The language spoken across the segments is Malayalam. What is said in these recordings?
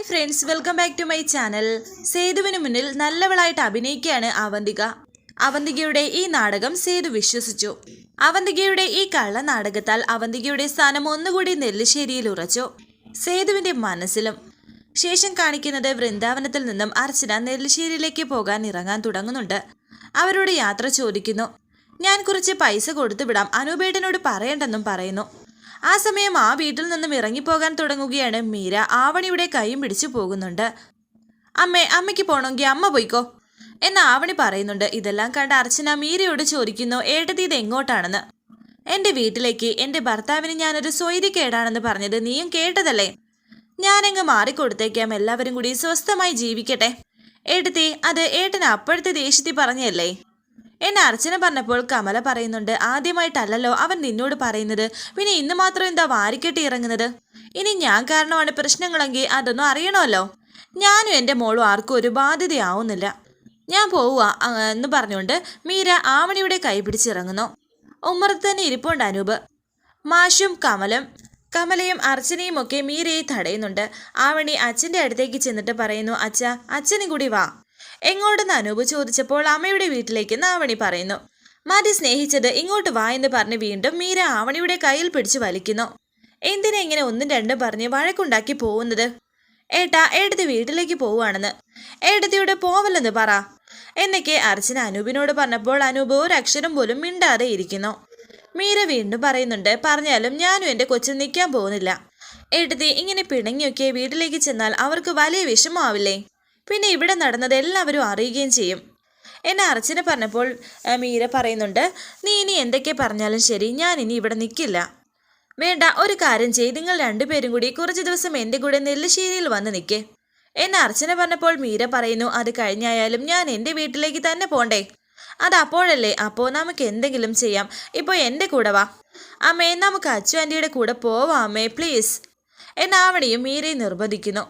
Hi friends welcome back to my channel. സേതുവിന് മുന്നിൽ നല്ലവളായിട്ട് അഭിനയിക്കുകയാണ് അവന്തിക. അവന്തികയുടെ ഈ നാടകം സേതു വിശ്വസിച്ചു. അവന്തികയുടെ ഈ കള്ള നാടകത്താൽ അവന്തികയുടെ സ്ഥാനം ഒന്നുകൂടി നെല്ലിശ്ശേരിയിൽ ഉറച്ചു. സേതുവിന്റെ മനസ്സിലും ശേഷം കാണിക്കുന്നത് വൃന്ദാവനത്തിൽ നിന്നും അർച്ചന നെല്ലിശ്ശേരിയിലേക്ക് പോകാൻ ഇറങ്ങാൻ തുടങ്ങുന്നുണ്ട്. അവരോട് യാത്ര ചോദിക്കുന്നു. ഞാൻ കുറച്ച് പൈസ കൊടുത്തു വിടാം. അനൂപേട്ടനോട് പറയണ്ടെന്നും പറയുന്നു. ആ സമയം ആ വീട്ടിൽ നിന്നും ഇറങ്ങിപ്പോകാൻ തുടങ്ങുകയാണ് മീര. ആവണിയുടെ കൈയും പിടിച്ചു പോകുന്നുണ്ട്. അമ്മേ അമ്മയ്ക്ക് പോണമെങ്കിൽ അമ്മ പോയിക്കോ. എന്ന് ആവണി പറയുന്നുണ്ട്. ഇതെല്ലാം കണ്ട അർച്ചന മീരയോട് ചോദിക്കുന്നു ഏട്ടത്തി ഇത് എങ്ങോട്ടാണെന്ന്? എന്റെ വീട്ടിലേക്ക്. എന്റെ ഭർത്താവിന് ഞാനൊരു സ്വൈര്യക്കേടാണെന്ന് പറഞ്ഞത് നീയും കേട്ടതല്ലേ? ഞാനങ്ങ് മാറിക്കൊടുത്തേക്കാം. എല്ലാവരും കൂടി സ്വസ്ഥമായി ജീവിക്കട്ടെ. ഏട്ടത്തി അത് ഏട്ടന് അപ്പോഴത്തെ ദേഷ്യത്തിൽ പറഞ്ഞല്ലേ എന്നെ അർച്ചന പറഞ്ഞപ്പോൾ കമല പറയുന്നുണ്ട് ആദ്യമായിട്ടല്ലല്ലോ അവൻ നിന്നോട് പറയുന്നത്. പിന്നെ ഇന്ന് മാത്രം എന്താ വാരിക്കെട്ടി ഇറങ്ങുന്നത്? ഇനി ഞാൻ കാരണമാണ് പ്രശ്നങ്ങളെങ്കിൽ അതൊന്നും അറിയണമല്ലോ. ഞാനും എന്റെ മോളും ആർക്കും ഒരു ബാധ്യതയാവുന്നില്ല. ഞാൻ പോവുക എന്ന് പറഞ്ഞുകൊണ്ട് മീര ആവണിയുടെ കൈ പിടിച്ചിറങ്ങുന്നു. ഉമ്മറത്ത് തന്നെ ഇരിപ്പുണ്ട് അനൂപ്. മാഷും കമലും കമലയും അർച്ചനയും ഒക്കെ മീരയെ തടയുന്നുണ്ട്. ആവണി അച്ഛന്റെ അടുത്തേക്ക് ചെന്നിട്ട് പറയുന്നു അച്ഛ അച്ഛനും കൂടി വാ. എങ്ങോട്ടെന്ന് അനൂപ് ചോദിച്ചപ്പോൾ അമ്മയുടെ വീട്ടിലേക്ക് നാവണി പറയുന്നു. മതി സ്നേഹിച്ചത് ഇങ്ങോട്ട് വാ എന്ന് പറഞ്ഞ് വീണ്ടും മീര ആവണിയുടെ കയ്യിൽ പിടിച്ചു വലിക്കുന്നു. എന്തിനാ ഇങ്ങനെ ഒന്നും രണ്ടും പറഞ്ഞ് വഴക്കുണ്ടാക്കി പോകുന്നത്? ഏട്ടാ ഏട്ടത്തി വീട്ടിലേക്ക് പോവുകയാണെന്ന്. ഏട്ടത്തിയോട് പോവല്ലെന്ന് പറ എന്നൊക്കെ അർച്ചന അനൂപിനോട് പറഞ്ഞപ്പോൾ അനൂപ് ഒരു അക്ഷരം പോലും മിണ്ടാതെ ഇരിക്കുന്നു. മീര വീണ്ടും പറയുന്നുണ്ട് പറഞ്ഞാലും ഞാനും എന്റെ കൊച്ചിൽ നിൽക്കാൻ പോകുന്നില്ല. ഏട്ടത്തി ഇങ്ങനെ പിണങ്ങിയൊക്കെ വീട്ടിലേക്ക് ചെന്നാൽ അവർക്ക് വലിയ വിഷമമാവില്ലേ? പിന്നെ ഇവിടെ നടന്നത് എല്ലാവരും അറിയുകയും ചെയ്യും. എന്നെ അർച്ചന പറഞ്ഞപ്പോൾ മീര പറയുന്നുണ്ട് നീ ഇനി എന്തൊക്കെ പറഞ്ഞാലും ശരി ഞാൻ ഇനി ഇവിടെ നിൽക്കില്ല വേണ്ട ഒരു കാര്യം ചെയ്യ് നിങ്ങൾ രണ്ടുപേരും കൂടി കുറച്ച് ദിവസം എന്റെ കൂടെ നെല്ലിശ്ശേരിയിൽ വന്ന് നിൽക്കേ എന്നെ അർച്ചന പറഞ്ഞപ്പോൾ മീര പറയുന്നു അത് കഴിഞ്ഞായാലും ഞാൻ എന്റെ വീട്ടിലേക്ക് തന്നെ പോണ്ടേ. അത് അപ്പോഴല്ലേ അപ്പോൾ നമുക്ക് എന്തെങ്കിലും ചെയ്യാം. ഇപ്പോൾ എന്റെ കൂടെ വാ. അമ്മേ നമുക്ക് അച്ചു ആന്റിയുടെ കൂടെ പോവാം അമ്മേ പ്ലീസ്. എന്നാവണിയും മീരയും നിർബന്ധിക്കുന്നു.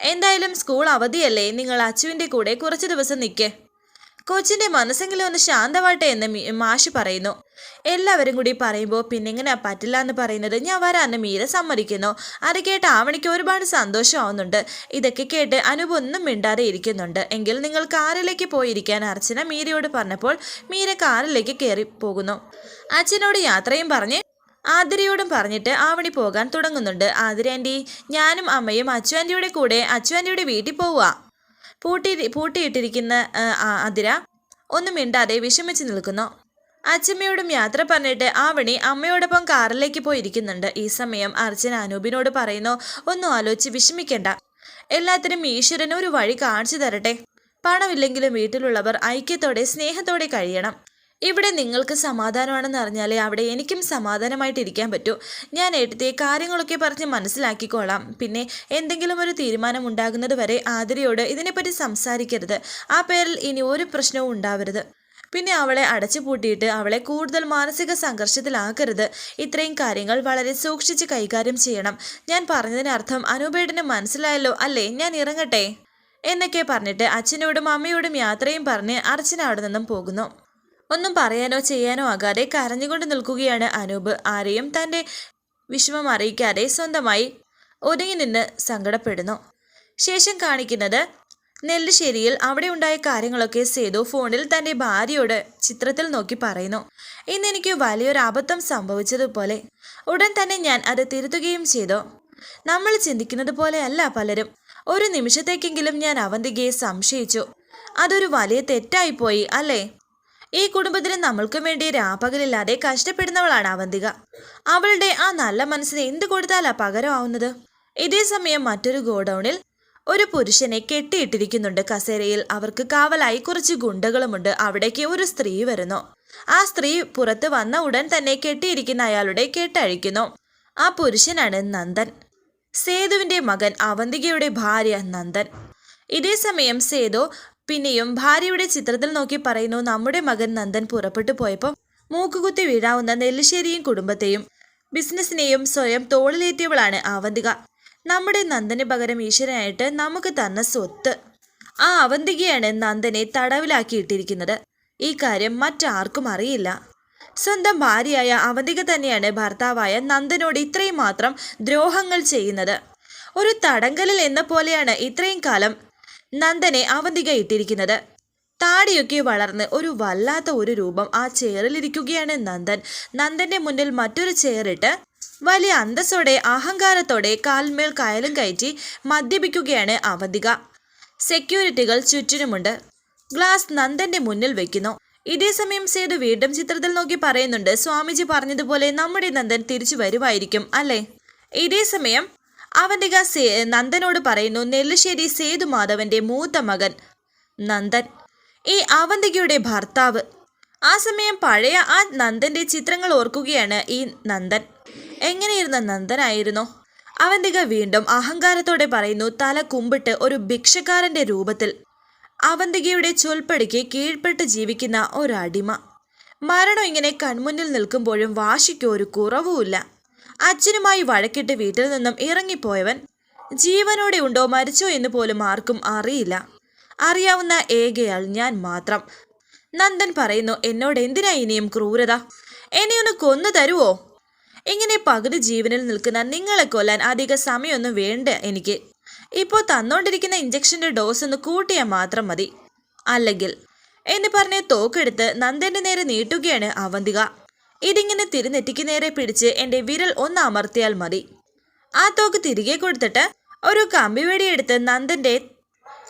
എന്തായാലും സ്കൂൾ അവധിയല്ലേ? നിങ്ങൾ അച്ചുവിന്റെ കൂടെ കുറച്ച് ദിവസം നിൽക്കേ കൊച്ചിന്റെ മനസ്സെങ്കിലും ഒന്ന് ശാന്തമാട്ടെ എന്ന് മാഷ് പറയുന്നു. എല്ലാവരും കൂടി പറയുമ്പോൾ പിന്നെങ്ങനെ പറ്റില്ല എന്ന് പറയുന്നത് ഞാൻ വരാന്ന് മീര സമ്മതിക്കുന്നു. അത് കേട്ട് ആവണിക്ക് ഒരുപാട് സന്തോഷമാവുന്നുണ്ട്. ഇതൊക്കെ കേട്ട് അനൂപ് ഒന്നും മിണ്ടാതെ ഇരിക്കുന്നുണ്ട്. എങ്കിൽ നിങ്ങൾ കാറിലേക്ക് പോയിരിക്കാൻ അർച്ചന മീരയോട് പറഞ്ഞപ്പോൾ മീര കാറിലേക്ക് കയറി പോകുന്നു. അച്ഛനോട് യാത്രയും പറഞ്ഞ് ആതിരയോടും പറഞ്ഞിട്ട് ആവണി പോകാൻ തുടങ്ങുന്നുണ്ട്. ആതിര ആന്റി ഞാനും അമ്മയും അച്ചു ആന്റിയുടെ കൂടെ അച്ചു ആന്റിയുടെ വീട്ടിൽ പോവുക. പൂട്ടി പൂട്ടിയിട്ടിരിക്കുന്ന ആതിര ഒന്നും മിണ്ടാതെ വിഷമിച്ച് നിൽക്കുന്നു. അച്ചമ്മയോടും യാത്ര പറഞ്ഞിട്ട് ആവണി അമ്മയോടൊപ്പം കാറിലേക്ക് പോയിരിക്കുന്നുണ്ട്. ഈ സമയം അർച്ചന അനൂപിനോട് പറയുന്നു ഒന്നും ആലോചിച്ച് വിഷമിക്കേണ്ട. എല്ലാത്തിനും ഈശ്വരൻ ഒരു വഴി കാണിച്ചു തരട്ടെ. പണമില്ലെങ്കിലും വീട്ടിലുള്ളവർ ഐക്യത്തോടെ സ്നേഹത്തോടെ കഴിയണം. ഇവിടെ നിങ്ങൾക്ക് സമാധാനമാണെന്ന് അറിഞ്ഞാലേ അവിടെ എനിക്കും സമാധാനമായിട്ട് ഇരിക്കാൻ പറ്റൂ. ഞാൻ എടുത്തിയ കാര്യങ്ങളൊക്കെ പറഞ്ഞ് മനസ്സിലാക്കിക്കോളാം. പിന്നെ എന്തെങ്കിലും ഒരു തീരുമാനം ഉണ്ടാകുന്നത് വരെ ആതിരയോട് ഇതിനെപ്പറ്റി സംസാരിക്കരുത്. ആ പേരിൽ ഇനി ഒരു പ്രശ്നവും ഉണ്ടാവരുത്. പിന്നെ അവളെ അടച്ചു പൂട്ടിയിട്ട് അവളെ കൂടുതൽ മാനസിക സംഘർഷത്തിലാക്കരുത്. ഇത്രയും കാര്യങ്ങൾ വളരെ സൂക്ഷിച്ച് കൈകാര്യം ചെയ്യണം. ഞാൻ പറഞ്ഞതിനർത്ഥം അനുപേടിന് മനസ്സിലായല്ലോ അല്ലേ? ഞാൻ ഇറങ്ങട്ടെ? എന്നൊക്കെ പറഞ്ഞിട്ട് അച്ഛനോടും അമ്മയോടും യാത്രയും പറഞ്ഞ് അർച്ചന അവിടെ നിന്നും പോകുന്നു. ഒന്നും പറയാനോ ചെയ്യാനോ ആകാതെ കരഞ്ഞുകൊണ്ട് നിൽക്കുകയാണ് അനൂപ്. ആരെയും തന്റെ വിഷമം അറിയിക്കാതെ സ്വന്തമായി ഒതുങ്ങി നിന്ന് സങ്കടപ്പെടുന്നു. ശേഷം കാണിക്കുന്നത് നെല്ലിശ്ശേരിയിൽ അവിടെ ഉണ്ടായ കാര്യങ്ങളൊക്കെ സേതു ഫോണിൽ തന്റെ ഭാര്യയോട് ചിത്രത്തിൽ നോക്കി പറയുന്നു. ഇന്ന് എനിക്ക് വലിയൊരു അബദ്ധം സംഭവിച്ചതുപോലെ ഉടൻ തന്നെ ഞാൻ അത് തിരുത്തുകയും ചെയ്തു. നമ്മൾ ചിന്തിക്കുന്നത് പോലെയല്ല പലരും. ഒരു നിമിഷത്തേക്കെങ്കിലും ഞാൻ അവന്തികയെ സംശയിച്ചു. അതൊരു വലിയ തെറ്റായിപ്പോയി അല്ലേ? ഈ കുടുംബത്തിന് നമ്മൾക്കും വേണ്ടി രാപ്പകലില്ലാതെ കഷ്ടപ്പെടുന്നവളാണ് അവന്തിക. അവളുടെ ആ നല്ല മനസ്സിന് എന്ത് കൊടുത്താലാ പകരമാവുന്നത് ഇതേ സമയം മറ്റൊരു ഗോഡൌണിൽ ഒരു പുരുഷനെ കെട്ടിയിട്ടിരിക്കുന്നുണ്ട് കസേരയിൽ. അവർക്ക് കാവലായി കുറച്ച് ഗുണ്ടകളുമുണ്ട്. അവിടേക്ക് ഒരു സ്ത്രീ വരുന്നു. ആ സ്ത്രീ പുറത്ത് വന്ന ഉടൻ തന്നെ കെട്ടിയിരിക്കുന്ന അയാളുടെ കെട്ടഴിക്കുന്നു. ആ പുരുഷനാണ് നന്ദൻ. സേതുവിന്റെ മകൻ അവന്തികയുടെ ഭാര്യ നന്ദൻ. ഇതേ സമയം സേതു പിന്നെയും ഭാര്യയുടെ ചിത്രത്തിൽ നോക്കി പറയുന്നു നമ്മുടെ മകൻ നന്ദൻ പുറപ്പെട്ടു പോയപ്പോൾ മൂക്കുകുത്തി വീഴാവുന്ന നെല്ലിശ്ശേരിയും കുടുംബത്തെയും ബിസിനസ്സിനെയും സ്വയം തോളിലേറ്റിയവളാണ് അവന്തിക നമ്മുടെ നന്ദന് പകരം ഈശ്വരനായിട്ട് നമുക്ക് തന്ന സ്വത്ത്. ആ അവന്തികയാണ് നന്ദനെ തടവിലാക്കിയിട്ടിരിക്കുന്നത്. ഈ കാര്യം മറ്റാർക്കും അറിയില്ല. സ്വന്തം ഭാര്യയായ അവന്തിക തന്നെയാണ് ഭർത്താവായ നന്ദനോട് ഇത്രയും മാത്രം ദ്രോഹങ്ങൾ ചെയ്യുന്നത്. ഒരു തടങ്കലിൽ എന്ന പോലെയാണ് ഇത്രയും കാലം നന്ദനെ അവന്തിക ഇട്ടിരിക്കുന്നത് താടിയൊക്കെ വളർന്ന് ഒരു വല്ലാത്ത ഒരു രൂപം ആ ചെയറിലിരിക്കുകയാണ് നന്ദൻ. നന്ദന്റെ മുന്നിൽ മറ്റൊരു ചെയറിട്ട് വലിയ അന്തസ്സോടെ അഹങ്കാരത്തോടെ കാൽമേൽ കയലും കയറ്റി മദ്യപിക്കുകയാണ് അവന്തിക. സെക്യൂരിറ്റികൾ ചുറ്റിനുമുണ്ട്. ഗ്ലാസ് നന്ദന്റെ മുന്നിൽ വെക്കുന്നു. ഇതേസമയം സേതു വീണ്ടും ചിത്രത്തിൽ നോക്കി പറയുന്നുണ്ട് സ്വാമിജി പറഞ്ഞതുപോലെ നമ്മുടെ നന്ദൻ തിരിച്ചു വരുമായിരിക്കും അല്ലേ? ഇതേസമയം അവന്തിക നന്ദനോട് പറയുന്നു നെല്ലിശ്ശേരി സേതു മാധവന്റെ മൂത്ത മകൻ നന്ദൻ. ഈ അവന്തികയുടെ ഭർത്താവ്. ആ സമയം പഴയ ആ നന്ദന്റെ ചിത്രങ്ങൾ ഓർക്കുകയാണ് ഈ നന്ദൻ. എങ്ങനെയിരുന്ന നന്ദനായിരുന്നോ? അവന്തിക വീണ്ടും അഹങ്കാരത്തോടെ പറയുന്നു തല കുമ്പിട്ട് ഒരു ഭിക്ഷക്കാരന്റെ രൂപത്തിൽ അവന്തികയുടെ ചൊൽപ്പടിക്ക് കീഴ്പ്പെട്ട് ജീവിക്കുന്ന ഒരടിമ. മരണം ഇങ്ങനെ കൺമുന്നിൽ നിൽക്കുമ്പോഴും വാശിക്ക് ഒരു കുറവുമില്ല. അച്ഛനുമായി വഴക്കിട്ട് വീട്ടിൽ നിന്നും ഇറങ്ങിപ്പോയവൻ ജീവനോടെ ഉണ്ടോ മരിച്ചോ എന്ന് പോലും ആർക്കും അറിയില്ല. അറിയാവുന്ന ഏകയാൾ ഞാൻ മാത്രം. നന്ദൻ പറയുന്നു എന്നോട് എന്തിനാ ഇനിയും ക്രൂരത? എന്നെ ഒന്ന് കൊന്നു തരുവോ? ഇങ്ങനെ പകുതി ജീവനിൽ നിൽക്കുന്ന നിങ്ങളെ കൊല്ലാൻ അധിക സമയമൊന്നും വേണ്ട എനിക്ക്. ഇപ്പോൾ തന്നോണ്ടിരിക്കുന്ന ഇഞ്ചക്ഷന്റെ ഡോസ് ഒന്ന് കൂട്ടിയാൽ മാത്രം മതി. അല്ലെങ്കിൽ എന്ന് പറഞ്ഞ് തോക്കെടുത്ത് നന്ദന്റെ നേരെ നീട്ടുകയാണ് അവന്തിക. ഇതിങ്ങനെ തിരുനെറ്റിക്ക് നേരെ പിടിച്ച് എന്റെ വിരൽ ഒന്ന് അമർത്തിയാൽ മതി. ആ തോക്ക് തിരികെ കൊടുത്തിട്ട് ഒരു കമ്പിവെടിയെടുത്ത് നന്ദന്റെ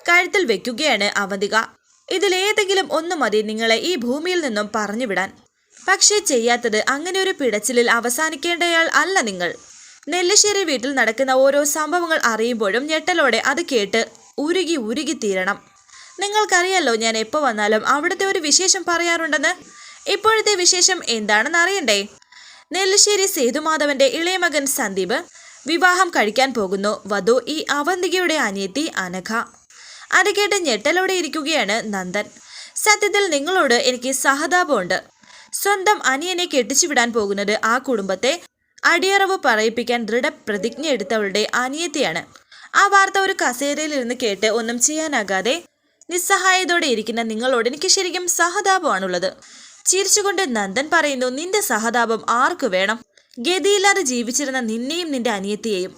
കഴുത്തിൽ വെക്കുകയാണ് അവന്തിക. ഇതിലേതെങ്കിലും ഒന്ന് മതി നിങ്ങളെ ഈ ഭൂമിയിൽ നിന്നും പറഞ്ഞുവിടാൻ പക്ഷേ ചെയ്യാത്തത് അങ്ങനെ ഒരു പിടച്ചിലിൽ അവസാനിക്കേണ്ടയാൾ അല്ല നിങ്ങൾ. നെല്ലിശ്ശേരി വീട്ടിൽ നടക്കുന്ന ഓരോ സംഭവങ്ങൾ അറിയുമ്പോഴും ഞെട്ടലോടെ അത് കേട്ട് ഉരുകി ഉരുകി തീരണം. നിങ്ങൾക്കറിയാലോ ഞാൻ എപ്പോൾ വന്നാലും അവിടുത്തെ ഒരു വിശേഷം പറയാറുണ്ടെന്ന്? ഇപ്പോഴത്തെ വിശേഷം എന്താണെന്ന് അറിയണ്ടേ? നെല്ലിശ്ശേരി സേതുമാധവന്റെ ഇളയ മകൻ സന്ദീപ് വിവാഹം കഴിക്കാൻ പോകുന്നു. വധു ഈ അവന്തികയുടെ അനിയത്തി അനഘ. അത് ഞെട്ടലോടെ ഇരിക്കുകയാണ് നന്ദൻ. സത്യത്തിൽ നിങ്ങളോട് എനിക്ക് സഹതാപമുണ്ട്. സ്വന്തം അനിയനെ കെട്ടിച്ചു വിടാൻ പോകുന്നത് ആ കുടുംബത്തെ അടിയറവ് പറയിപ്പിക്കാൻ ദൃഢപ്രതിജ്ഞ എടുത്തവളുടെ അനിയത്തിയാണ്. ആ വാർത്ത ഒരു കസേരയിൽ ഇരുന്ന് കേട്ട് ഒന്നും ചെയ്യാനാകാതെ നിസ്സഹായതോടെ ഇരിക്കുന്ന നിങ്ങളോട് എനിക്ക് ശരിക്കും സഹതാപമാണുള്ളത്. ചിരിച്ചുകൊണ്ട് നന്ദൻ പറയുന്നു നിന്റെ സഹതാപം ആർക്കു വേണം? ഗതിയില്ലാതെ ജീവിച്ചിരുന്ന നിന്നെയും നിന്റെ അനിയത്തിയെയും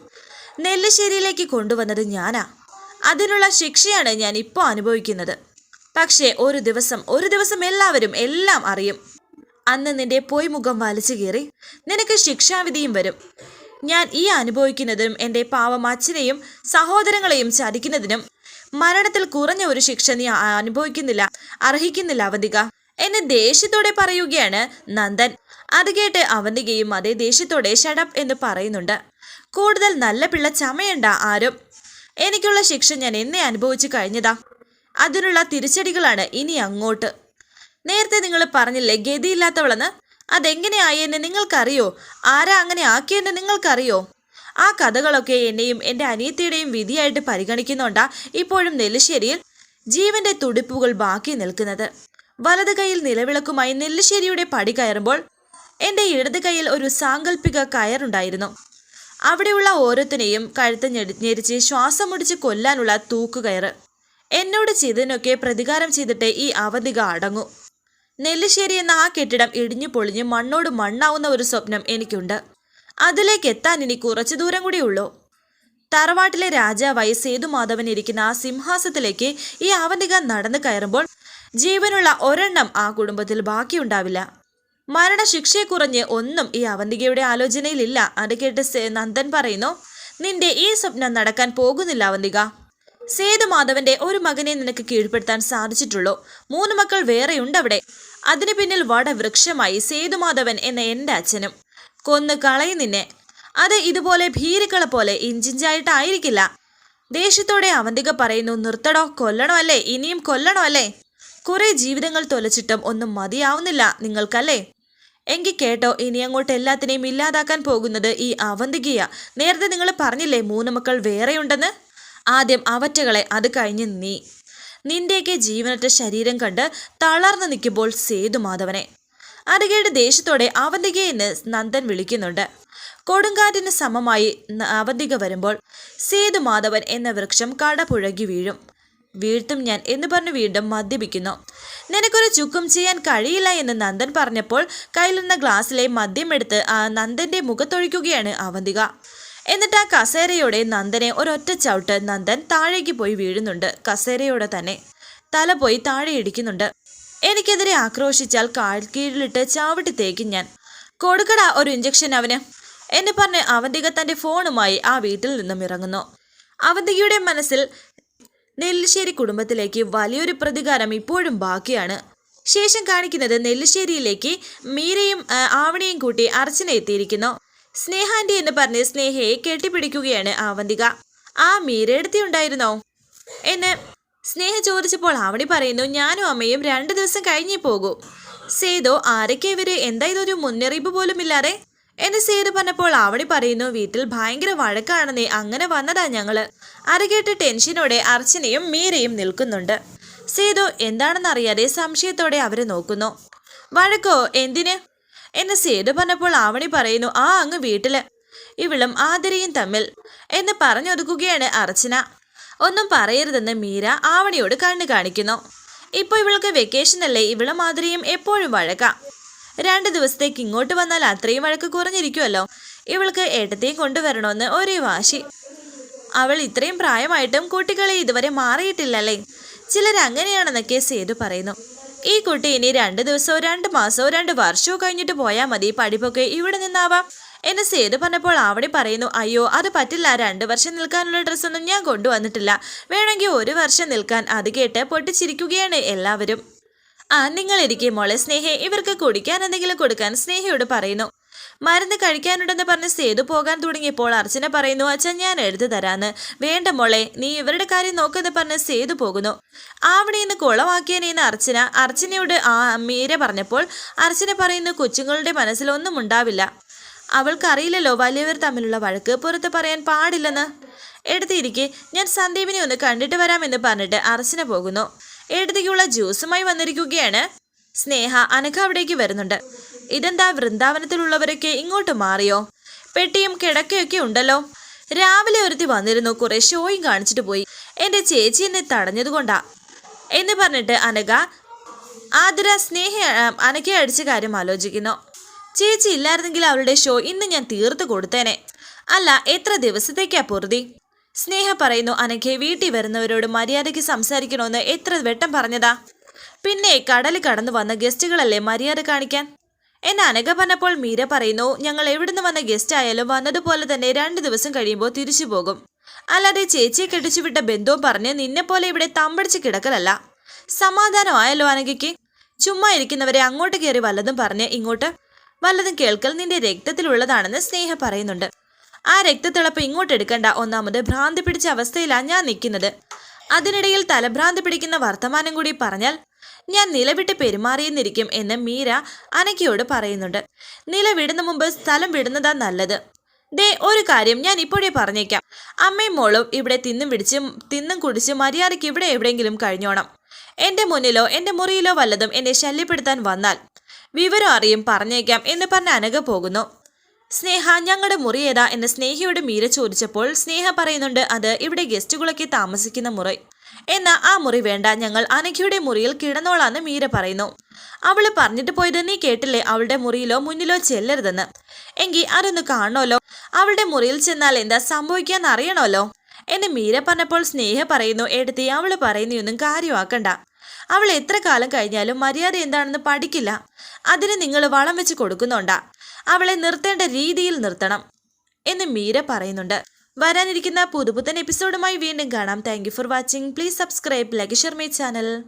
നെല്ലിശ്ശേരിയിലേക്ക് കൊണ്ടുവന്നത് ഞാനാ. അതിനുള്ള ശിക്ഷയാണ് ഞാൻ ഇപ്പോൾ അനുഭവിക്കുന്നത്. പക്ഷേ ഒരു ദിവസം ഒരു ദിവസം എല്ലാവരും എല്ലാം അറിയും. അന്ന് നിന്റെ പൊയ്മുഖം വലിച്ചു കീറി. നിനക്ക് ശിക്ഷാവിധിയും വരും. ഞാൻ ഈ അനുഭവിക്കുന്നതിനും എന്റെ പാവം അച്ഛനെയും സഹോദരങ്ങളെയും ചതിക്കുന്നതിനും മരണത്തിൽ കുറഞ്ഞ ഒരു ശിക്ഷ നീ അനുഭവിക്കുന്നില്ല അർഹിക്കുന്നില്ല അവന്തിക. എന്നെ ദേഷ്യത്തോടെ പറയുകയാണ് നന്ദൻ. അത് കേട്ട് അവന്തികയും അതേ ദേഷ്യത്തോടെ ഷടപ്പ് എന്ന് പറയുന്നുണ്ട്. കൂടുതൽ നല്ല പിള്ള ചമയണ്ട ആരും. എനിക്കുള്ള ശിക്ഷ ഞാൻ എന്നെ അനുഭവിച്ചു കഴിഞ്ഞതാ. അതിനുള്ള തിരിച്ചടികളാണ് ഇനി അങ്ങോട്ട്. നേരത്തെ നിങ്ങൾ പറഞ്ഞില്ലേ ഗതിയില്ലാത്തവളെന്ന്? അതെങ്ങനെയായെന്ന് നിങ്ങൾക്കറിയോ? ആരാ അങ്ങനെ ആക്കിയെന്ന് നിങ്ങൾക്കറിയോ? ആ കഥകളൊക്കെ എന്നെയും എന്റെ അനിയത്തിയുടെയും വിധിയായിട്ട് പരിഗണിക്കുന്നുണ്ടാ ഇപ്പോഴും നെല്ലിശ്ശേരിയിൽ ജീവന്റെ തുടിപ്പുകൾ ബാക്കി നിൽക്കുന്നത്. വലത് കൈയിൽ നിലവിളക്കുമായി നെല്ലിശ്ശേരിയുടെ പടി കയറുമ്പോൾ എന്റെ ഇടത് കൈയിൽ ഒരു സാങ്കല്പിക കയറുണ്ടായിരുന്നു. അവിടെയുള്ള ഓരോത്തിനെയും കഴുത്ത് ഞെരിച്ച് ശ്വാസം മുടിച്ച് കൊല്ലാനുള്ള തൂക്കുകയറ് എന്നോട് ചെയ്തതിനൊക്കെ പ്രതികാരം ചെയ്തിട്ട് ഈ അവധിക അടങ്ങൂ. നെല്ലിശ്ശേരി എന്ന ആ കെട്ടിടം ഇടിഞ്ഞു പൊളിഞ്ഞ് മണ്ണോട് മണ്ണാവുന്ന ഒരു സ്വപ്നം എനിക്കുണ്ട്. അതിലേക്ക് എത്താൻ ഇനി കുറച്ചു ദൂരം കൂടിയുള്ളൂ തറവാട്ടിലെ രാജാവായി സേതുമാധവൻ ഇരിക്കുന്ന ആ സിംഹാസനത്തിലേക്ക് ഈ അവന്തിക നടന്നു കയറുമ്പോൾ ജീവനുള്ള ഒരെണ്ണം ആ കുടുംബത്തിൽ ബാക്കിയുണ്ടാവില്ല. മരണശിക്ഷയെ കുറഞ്ഞ് ഒന്നും ഈ അവന്തികയുടെ ആലോചനയിലില്ല അത് കേട്ട് നന്ദൻ പറയുന്നു നിന്റെ ഈ സ്വപ്നം നടക്കാൻ പോകുന്നില്ല അവന്തിക. സേതുമാധവന്റെ ഒരു മകനെ നിനക്ക് കീഴ്പ്പെടുത്താൻ സാധിച്ചിട്ടുള്ളൂ. മൂന്ന് മക്കൾ വേറെയുണ്ട് അവിടെ അതിനു പിന്നിൽ വടവൃക്ഷമായി സേതുമാധവൻ എന്ന എന്റെ അച്ഛനും. കൊന്നു കളയും നിന്നെ. അത് ഇതുപോലെ ഭീരുക്കളെ പോലെ ഇഞ്ചിഞ്ചായിട്ടായിരിക്കില്ല. ദേഷ്യത്തോടെ അവന്തിക പറയുന്നു നിർത്തടോ കൊല്ലണോ അല്ലേ ഇനിയും കൊല്ലണോ അല്ലേ കുറെ ജീവിതങ്ങൾ തൊലച്ചിട്ടും ഒന്നും മതിയാവുന്നില്ല നിങ്ങൾക്കല്ലേ? എങ്കിൽ കേട്ടോ ഇനി അങ്ങോട്ട് എല്ലാത്തിനെയും ഇല്ലാതാക്കാൻ പോകുന്നത് ഈ അവന്തികയ നേരത്തെ നിങ്ങൾ പറഞ്ഞില്ലേ മൂന്ന് മക്കൾ വേറെയുണ്ടെന്ന്? ആദ്യം അവറ്റകളെ അത് കഴിഞ്ഞ് നീ. നിന്റെയൊക്കെ ജീവനറ്റ ശരീരം കണ്ട് തളർന്നു നിൽക്കുമ്പോൾ സേതുമാധവനെ അത് കേട്ട് ദേഷ്യത്തോടെ അവന്തികയെന്ന് നന്ദൻ വിളിക്കുന്നുണ്ട്. കൊടുങ്കാറ്റിന് സമമായി അവന്തിക വരുമ്പോൾ സേതുമാധവൻ എന്ന വൃക്ഷം കടപുഴകി വീഴും. വീഴ്ത്തും ഞാൻ എന്ന് പറഞ്ഞ് വീണ്ടും മദ്യപിക്കുന്നു. നിനക്കൊരു ചുക്കും ചെയ്യാൻ കഴിയില്ല എന്ന് നന്ദൻ പറഞ്ഞപ്പോൾ കയ്യിലിരുന്ന ഗ്ലാസ്സിലെ മദ്യം എടുത്ത് ആ നന്ദന്റെ മുഖത്തൊഴിക്കുകയാണ് അവന്തിക. എന്നിട്ട് ആ കസേരയോടെ നന്ദനെ ഒരൊറ്റ ചവിട്ട് നന്ദൻ താഴേക്ക് പോയി വീഴുന്നുണ്ട്. കസേരയോടെ തന്നെ തല പോയി താഴെ ഇടിക്കുന്നുണ്ട്. എനിക്കെതിരെ ആക്രോശിച്ചാൽ കാൽ കീഴിലിട്ട് ചാവിട്ടി തേക്കും ഞാൻ. കൊടുക്കടാ ഒരു ഇഞ്ചക്ഷൻ അവന്. എന്നെ പറഞ്ഞ് അവന്തിക തന്റെ ഫോണുമായി ആ വീട്ടിൽ നിന്നും ഇറങ്ങുന്നു. അവന്തികയുടെ മനസ്സിൽ നെല്ലിശ്ശേരി കുടുംബത്തിലേക്ക് വലിയൊരു പ്രതികാരം ഇപ്പോഴും ബാക്കിയാണ്. ശേഷം കാണിക്കുന്നത് നെല്ലിശ്ശേരിയിലേക്ക് മീരയും ആവണയും കൂട്ടി അർച്ചന എത്തിയിരിക്കുന്നു. സ്നേഹാന്റി എന്ന് പറഞ്ഞ് സ്നേഹയെ കെട്ടിപ്പിടിക്കുകയാണ് ആവന്തിക. ആ മീരയെടുത്തി ഉണ്ടായിരുന്നോ? എന്ന് സ്നേഹ ചോദിച്ചപ്പോൾ ആവണി പറയുന്നു ഞാനും അമ്മയും രണ്ടു ദിവസം കഴിഞ്ഞേ പോകൂ. സേതോ ആരൊക്കെ ഇവർ? എന്താ ഇതൊരു മുന്നറിയിപ്പ് പോലും ഇല്ലാതെ എന്ന് സേതു പറഞ്ഞപ്പോൾ ആവണി പറയുന്നു വീട്ടിൽ ഭയങ്കര വഴക്കാണെന്നേ അങ്ങനെ വന്നതാ ഞങ്ങൾ. അരകേട്ട് ടെൻഷനോടെ അർച്ചനയും മീരയും നിൽക്കുന്നുണ്ട്. സേതു എന്താണെന്നറിയാതെ സംശയത്തോടെ അവരെ നോക്കുന്നു. വഴക്കോ? എന്തിന്? എന്ന് സേതു പറഞ്ഞപ്പോൾ ആവണി പറയുന്നു ആ അങ്ങ് വീട്ടിൽ. ഇവളും ആതിരയും തമ്മിൽ. എന്ന് പറഞ്ഞൊതുക്കുകയാണ് അർച്ചന. ഒന്നും പറയരുതെന്ന് മീര ആവണിയോട് കണ്ണു കാണിക്കുന്നു. ഇപ്പൊ ഇവൾക്ക് വെക്കേഷൻ അല്ലേ? ഇവളും ആതിരയും എപ്പോഴും വഴക്കാം. രണ്ട് ദിവസത്തേക്ക് ഇങ്ങോട്ട് വന്നാൽ അത്രയും വഴക്ക് കുറഞ്ഞിരിക്കുമല്ലോ. ഇവൾക്ക് ഏട്ടത്തെയും കൊണ്ടുവരണമെന്ന് ഒരേ വാശി. അവൾ ഇത്രയും പ്രായമായിട്ടും കുട്ടികളെ ഇതുവരെ മാറിയിട്ടില്ലല്ലേ? ചിലർ അങ്ങനെയാണെന്നൊക്കെ സേതു പറയുന്നു. ഈ കുട്ടി ഇനി രണ്ട് ദിവസമോ രണ്ട് മാസമോ രണ്ട് വർഷമോ കഴിഞ്ഞിട്ട് പോയാൽ മതി. പഠിപ്പൊക്കെ ഇവിടെ നിന്നാവാം. എന്ന് സേതു പറഞ്ഞപ്പോൾ അവിടെ പറയുന്നു അയ്യോ അത് പറ്റില്ല. രണ്ട് വർഷം നിൽക്കാനുള്ള ഡ്രസ്സൊന്നും ഞാൻ കൊണ്ടുവന്നിട്ടില്ല. വേണമെങ്കിൽ ഒരു വർഷം നിൽക്കാൻ. അത് കേട്ട് പൊട്ടിച്ചിരിക്കുകയാണ് എല്ലാവരും. ആ നിങ്ങളിരിക്കെ മോളെ സ്നേഹ ഇവർക്ക് കുടിക്കാൻ എന്തെങ്കിലും കൊടുക്കാൻ സ്നേഹയോട് പറയുന്നു. മരുന്ന് കഴിക്കാനുണ്ടെന്ന് പറഞ്ഞ് സേതു പോകാൻ തുടങ്ങിയപ്പോൾ അർച്ചന പറയുന്നു അച്ഛൻ ഞാൻ എഴുതി തരാന്ന്. വേണ്ട മോളെ നീ ഇവരുടെ കാര്യം നോക്കെന്ന് പറഞ്ഞ് സേതു പോകുന്നു. അവിടെ നിന്ന് കുളമാക്കിയനെന്ന് അർച്ചന അർച്ചനയോട് ആ മീര പറഞ്ഞപ്പോൾ അർച്ചന പറയുന്നു കൊച്ചുങ്ങളുടെ മനസ്സിലൊന്നും ഉണ്ടാവില്ല. അവൾക്കറിയില്ലല്ലോ വലിയവർ തമ്മിലുള്ള വഴക്ക്. പുറത്ത് പറയാൻ പാടില്ലെന്ന്. എടുത്തിരിക്കെ ഞാൻ സന്ദീപിനെ ഒന്ന് കണ്ടിട്ട് വരാമെന്ന് പറഞ്ഞിട്ട് അർച്ചന പോകുന്നു. എടുത്തേക്കുള്ള ജ്യൂസുമായി വന്നിരിക്കുകയാണ്. സ്നേഹ അനഘ അവിടേക്ക് വരുന്നുണ്ട്. ഇതെന്താ വൃന്ദാവനത്തിലുള്ളവരൊക്കെ ഇങ്ങോട്ട് മാറിയോ? പെട്ടിയും കിടക്കയൊക്കെ ഉണ്ടല്ലോ. രാവിലെ ഒരുത്തി വന്നിരുന്നു. കുറെ ഷോയും കാണിച്ചിട്ട് പോയി. എന്റെ ചേച്ചി എന്നെ തടഞ്ഞതുകൊണ്ടാ എന്ന് പറഞ്ഞിട്ട് അനഘ ആതിര സ്നേഹ അനഘയെ അടിച്ച കാര്യം ആലോചിക്കുന്നു. ചേച്ചി ഇല്ലായിരുന്നെങ്കിൽ അവളുടെ ഷോ ഇന്ന് ഞാൻ തീർത്ത് കൊടുത്തേനെ. അല്ല എത്ര ദിവസത്തേക്കാ പൊറുതി? സ്നേഹ പറയുന്നു അനഘയെ വീട്ടിൽ വരുന്നവരോട് മര്യാദയ്ക്ക് സംസാരിക്കണമെന്ന് എത്ര വെട്ടം പറഞ്ഞതാ. പിന്നെ കടൽ കടന്നു വന്ന ഗസ്റ്റുകളല്ലേ മര്യാദ കാണിക്കാൻ? എന്ന അനഘ പറഞ്ഞപ്പോൾ മീര പറയുന്നു ഞങ്ങൾ എവിടുന്ന് വന്ന ഗസ്റ്റ് ആയാലും വന്നതുപോലെ തന്നെ രണ്ട് ദിവസം കഴിയുമ്പോൾ തിരിച്ചു പോകും. അല്ലാതെ ചേച്ചിയെ കെട്ടിച്ചുവിട്ട ബന്ധവും പറഞ്ഞ് നിന്നെപ്പോലെ ഇവിടെ തമ്പടിച്ച് കിടക്കലല്ല. സമാധാനമായല്ലോ അനഘയ്ക്ക്. ചുമ്മാ ഇരിക്കുന്നവരെ അങ്ങോട്ട് കയറി വല്ലതും പറഞ്ഞ് ഇങ്ങോട്ട് വല്ലതും കേൾക്കൽ നിന്റെ രക്തത്തിലുള്ളതാണെന്ന് സ്നേഹ പറയുന്നുണ്ട്. ആ രക്തത്തിളപ്പ് ഇങ്ങോട്ട് എടുക്കണ്ട. ഒന്നാമത് ഭ്രാന്തി പിടിച്ച അവസ്ഥയിലാണ് ഞാൻ നിൽക്കുന്നത്. അതിനിടയിൽ തലഭ്രാന്തി പിടിക്കുന്ന വർത്തമാനം കൂടി പറഞ്ഞാൽ ഞാൻ നിലവിട്ട് പെരുമാറിയെന്നിരിക്കും എന്ന് മീര അനക്കയോട് പറയുന്നുണ്ട്. നില വിടുന്ന മുമ്പ് സ്ഥലം വിടുന്നതാ നല്ലത്. ദേ ഒരു കാര്യം ഞാൻ ഇപ്പോഴേ പറഞ്ഞേക്കാം. അമ്മയും മോളും ഇവിടെ തിന്നും പിടിച്ചും തിന്നും കുടിച്ച് മര്യാദയ്ക്ക് ഇവിടെ എവിടെയെങ്കിലും കഴിഞ്ഞോണം. എന്റെ മുന്നിലോ എന്റെ മുറിയിലോ വല്ലതും എന്നെ ശല്യപ്പെടുത്താൻ വന്നാൽ വിവരം അറിയും പറഞ്ഞേക്കാം എന്ന് പറഞ്ഞ് അനക പോകുന്നു. സ്നേഹ ഞങ്ങളുടെ മുറി ഏതാ എന്ന് സ്നേഹയോട് മീര ചോദിച്ചപ്പോൾ സ്നേഹ പറയുന്നുണ്ട് അത് ഇവിടെ ഗസ്റ്റുകളൊക്കെ താമസിക്കുന്ന മുറി. എന്നാ ആ മുറി വേണ്ട. ഞങ്ങൾ അനഘയുടെ മുറിയിൽ കിടന്നോളാന്ന് മീര പറയുന്നു. അവൾ പറഞ്ഞിട്ട് പോയത് നീ കേട്ടില്ലേ? അവളുടെ മുറിയിലോ മുന്നിലോ ചെല്ലരുതെന്ന്. എങ്കിൽ അതൊന്ന് കാണണമല്ലോ അവളുടെ മുറിയിൽ ചെന്നാൽ എന്താ സംഭവിക്കാന്ന് അറിയണമല്ലോ എന്ന് മീര പറഞ്ഞപ്പോൾ സ്നേഹ പറയുന്നു എടുത്തി അവൾ പറയുന്നൊന്നും കാര്യമാക്കണ്ട. അവൾ എത്ര കാലം കഴിഞ്ഞാലും മര്യാദ എന്താണെന്ന് പഠിക്കില്ല. അതിന് നിങ്ങൾ വളം വെച്ച് കൊടുക്കുന്നുണ്ടാ. അവളെ നിർത്തേണ്ട രീതിയിൽ നിർത്തണം എന്ന് മീര പറയുന്നുണ്ട്. വരാനിരിക്കുന്ന പുതുപുത്തൻ എപ്പിസോഡുമായി വീണ്ടും കാണാം. Thank for watching please subscribe like share my channel